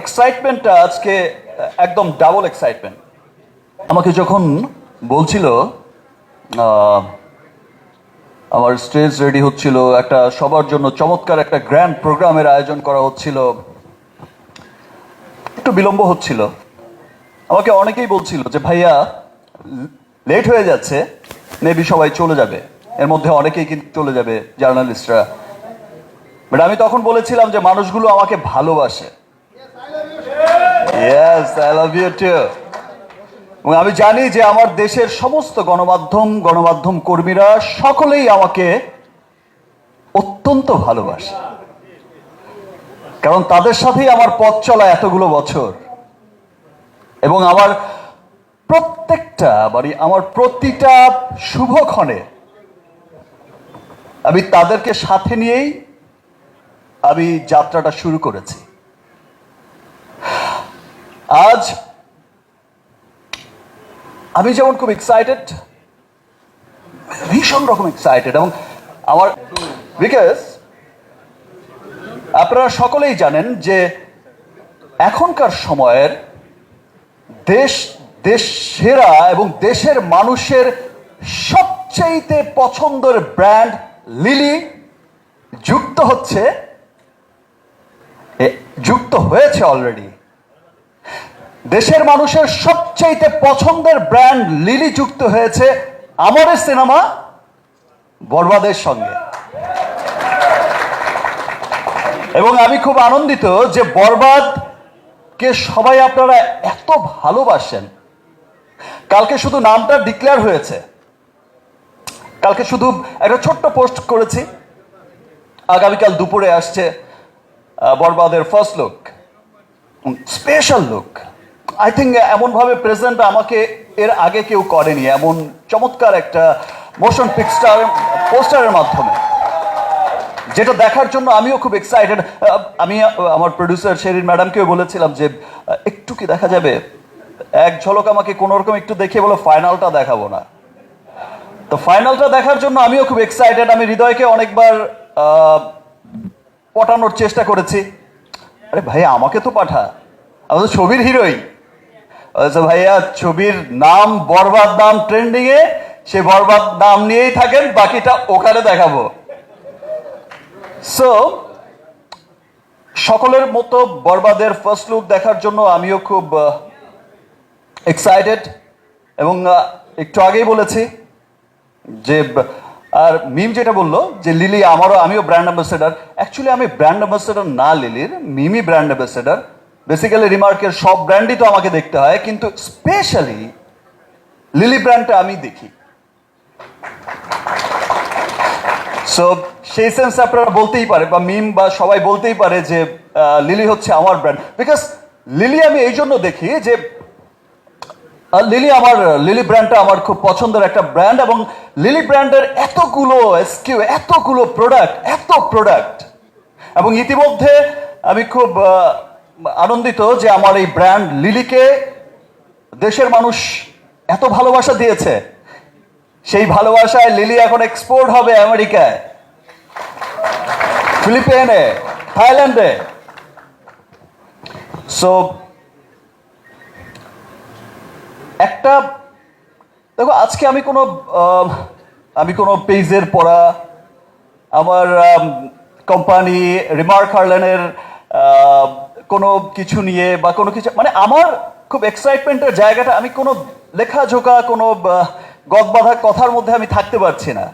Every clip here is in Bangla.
এক্সাইটমেন্টটা আজকে একদম ডাবল এক্সাইটমেন্ট আমাকে যখন বলছিল আমার স্টেজ রেডি হচ্ছিল, একটা সবার জন্য চমৎকার একটা গ্র্যান্ড প্রোগ্রামের আয়োজন করা হচ্ছিল, একটু বিলম্ব হচ্ছিল। আমাকে অনেকেই বলছিল যে, ভাইয়া লেট হয়ে যাচ্ছে মেবি সবাই চলে যাবে। এর মধ্যে অনেকেই কিন্তু চলে যাবে জার্নালিস্টরা বাট আমি তখন বলেছিলাম যে, মানুষগুলো আমাকে ভালোবাসে। Yes I love you too এবং আমি জানি যে আমার দেশের সমস্ত গণমাধ্যম গণমাধ্যম কর্মীরা সকলেই আমাকে অত্যন্ত ভালোবাসে। কারণ তাদের সাথেই আমার পথ চলা এতগুলো বছর। এবং আমার প্রত্যেকটা মানে আমার প্রতিটা শুভক্ষণে আমি তাদেরকে সাথে নিয়েই আমি যাত্রাটা শুরু করেছি। আজ আমি যেমন খুব এক্সাইটেড ভীষণ রকম এক্সাইটেড এবং আমার বিকজ আপনারা সকলেই জানেন যে এখনকার সময়ের দেশ দেশ সেরা এবং দেশের মানুষের সবচেয়েতে পছন্দের ব্র্যান্ড লিলি যুক্ত হচ্ছে যুক্ত হয়েছে অলরেডি দেশের মানুষের সবচেয়েতে পছন্দের ব্র্যান্ড লিলি যুক্ত হয়েছে আমাদের সিনেমা বরবাদের সঙ্গে। এবং আমি খুব আনন্দিত যে বরবাদ কে সবাই আপনারা এত ভালোবাসেন। কালকে শুধু নামটা ডিক্লেয়ার হয়েছে। কালকে শুধু একটা ছোট্ট পোস্ট করেছি। আগামীকাল দুপুরে আসছে বরবাদের first look, special look. I think এমনভাবে প্রেজেন্ট আমাকে এর আগে কেউ করেনি, এমন চমৎকার একটা মোশন পিকস্টার পোস্টারের মাধ্যমে। যেটা দেখার জন্য আমিও খুব এক্সাইটেড আমি আমার প্রডিউসার শেরিন ম্যাডামকেও বলেছিলাম যে একটু কি দেখা যাবে? এক ঝলক আমাকে কোনোরকম একটু দেখে বলো ফাইনালটা দেখাবো না। তো ফাইনালটা দেখার জন্য আমিও খুব এক্সাইটেড আমি হৃদয়কে অনেকবার পটানোর চেষ্টা করেছি। আরে ভাই, আমাকে তো পাঠা। আমি তো ছবির হিরোই। ভাইয়া, ছবির নাম, বরবাদ নাম ট্রেন্ডিং এ, সে বরবাদ নাম নিয়েই থাকেন, বাকিটা ওখানে দেখাবো। সো সকলের মতো বরবাদের ফার্স্ট লুক দেখার জন্য আমিও খুব এক্সাইটেড এবং একটু আগেই বলেছি যে, আর মিম যেটা বলল, যে লিলি আমারও, আমিও ব্র্যান্ড অ্যাম্বাসেডার অ্যাকচুয়ালি আমি ব্র্যান্ড অ্যাম্বাসেডার না লিলির মিমি ব্র্যান্ড অ্যাম্বাসেডার বেসিক্যালি রিমার্কের সব ব্র্যান্ডই তো আমাকে দেখতে হয়, কিন্তু স্পেশালি লিলি ব্র্যান্ডটা আমি দেখি। সো সেই সেন্স আপনারা বলতেই পারে, বা মিম বা সবাই বলতেই পারে যে লিলি হচ্ছে আমার ব্র্যান্ড বিকজ লিলি আমি এই জন্য দেখি যে লিলি আমার লিলি ব্র্যান্ডটা আমার খুব পছন্দের একটা ব্র্যান্ড এবং লিলি ব্র্যান্ডের এতগুলো এসকিউ এতগুলো প্রোডাক্ট এত প্রোডাক্ট এবং ইতিমধ্যে আমি খুব আনন্দিত যে আমার এই ব্র্যান্ড লিলিকে দেশের মানুষ এত ভালোবাসা দিয়েছে। সেই ভালোবাসায় লিলি এখন এক্সপোর্ট হবে আমেরিকায়। ফিলিপিনে, থাইল্যান্ডে। সো একটা, দেখো, আজকে আমি কোনো আমি কোনো পেজের পড়া, আমার কোম্পানি রিমার্ক হার্লেনের কোনো কিছু নিয়ে বা কোনো কিছু মানে আমার খুব এক্সাইটমেন্টের জায়গাটা আমি কোনো লেখাঝোকা কোনো আহ, গদবাধা কথার মধ্যে আমি থাকতে পারছি না।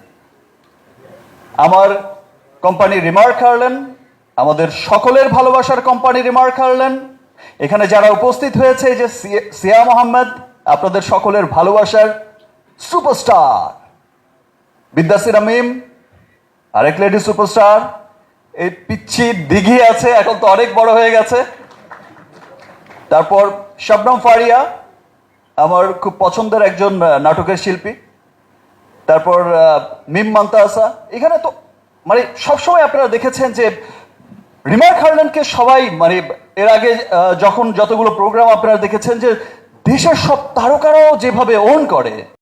আমার কোম্পানি রিমার্ক হারলেন আমাদের সকলের ভালোবাসার কোম্পানি রিমার্ক হারলেন। এখানে যারা উপস্থিত হয়েছে যে সিয়া মোহাম্মদ আপনাদের সকলের ভালোবাসার সুপারস্টার। বিদ্যাসির আমিম আরেক লেডি সুপারস্টার এই পিচ্ছি দিঘি আছে, এখন তো অনেক বড় হয়ে গেছে। তারপর শবনম ফারিয়া, আমার খুব পছন্দের একজন নাটকের শিল্পী। তারপর মিম মান্তাসা। এখানে তো মানে সবসময় আপনারা দেখেছেন যে রিমার্ক হার্ল্যান্ডকে সবাই মানে এর আগে যখন যতগুলো প্রোগ্রাম আপনারা দেখেছেন যে দেশের সব তারকারাও যেভাবে ওন করে